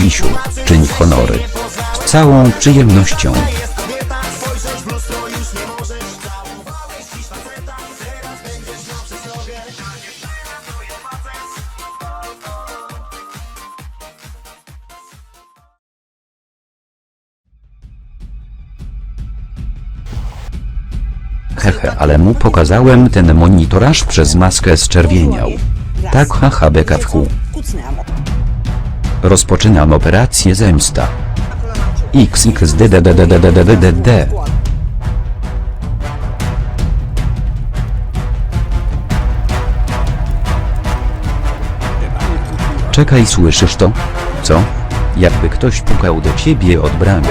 miał przestrogę Dziewczyna to jest facet Hehe, ale mu pokazałem ten monitor aż przez maskę zczerwieniał. Tak haha beka w kół. Rozpoczynam operację zemsta. XXDDDDDDDD. Czekaj, słyszysz to? Co? Jakby ktoś pukał do ciebie od bramy.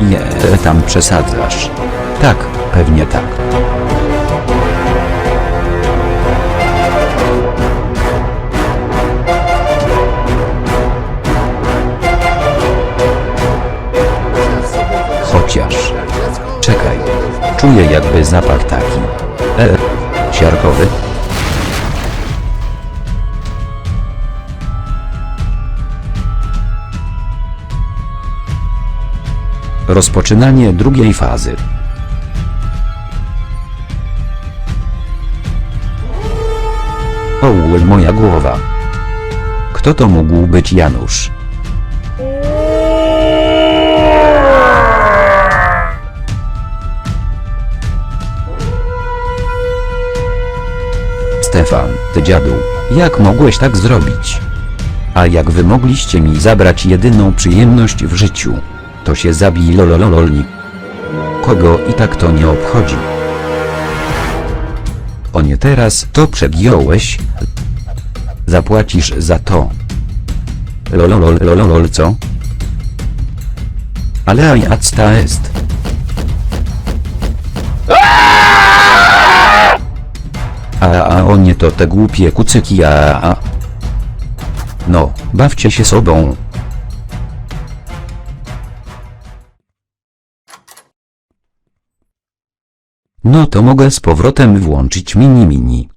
Je, tam przesadzasz. Tak, pewnie tak. Czuję jakby zapach taki. E, siarkowy. Rozpoczynanie drugiej fazy. O, moja głowa. Kto to mógł być Janusz? Stefan, ty dziadu, jak mogłeś tak zrobić? A jak wy mogliście mi zabrać jedyną przyjemność w życiu? To się zabij lololololnik. Kogo i tak to nie obchodzi. O nie teraz to przegiąłeś. Zapłacisz za to. Lololol lololol co? Ale ajacta jest. O nie to te głupie kucyki a. No, bawcie się sobą. No to mogę z powrotem włączyć mini mini.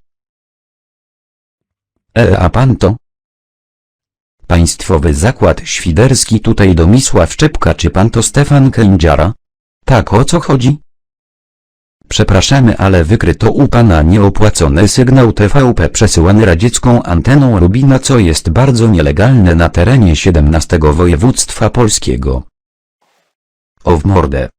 E a pan to? Państwowy Zakład Świderski tutaj Domisław Czepka czy pan to Stefan Kędziara? Tak o co chodzi? Przepraszamy ale wykryto u pana nieopłacony sygnał TVP przesyłany radziecką anteną Rubina co jest bardzo nielegalne na terenie 17 województwa polskiego. O w mordę.